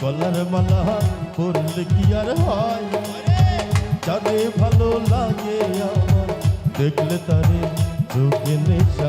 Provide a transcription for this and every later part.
ভালা মালা কি আর হয়? যারে ভালো লাগে আমার দেখলে তারে চোখে নেশা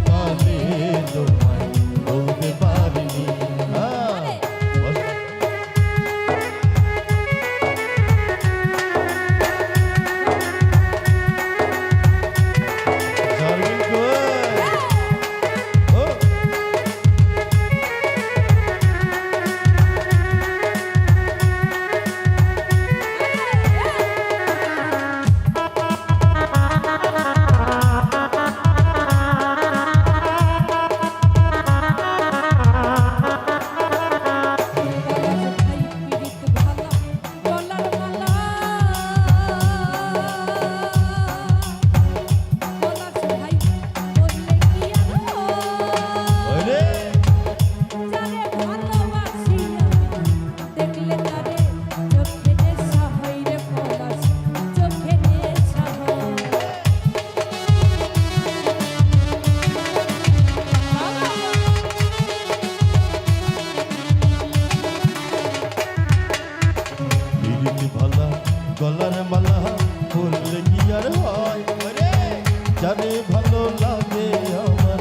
জানে ভালো লাগে আমার।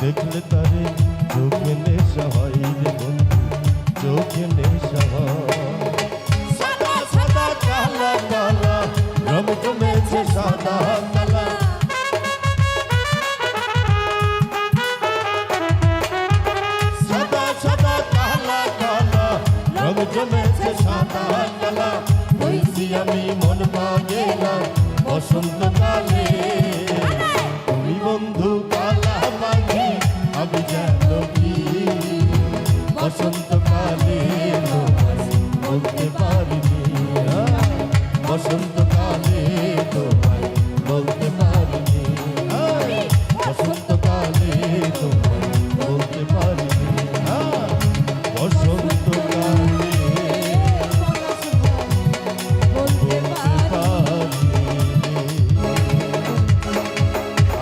দেখলে তারে চোখে নেশা হয় রে বন্ধু চোখে নেশা সাদা সাদা কালা কালা রং জমেছে সাদা কালা। সাদা সাদা কালা কালা রং জমেছে সাদা কালা। হইছি আমি মন পাগেলাম বসন্তকালে। তুমি বন্ধু Okay.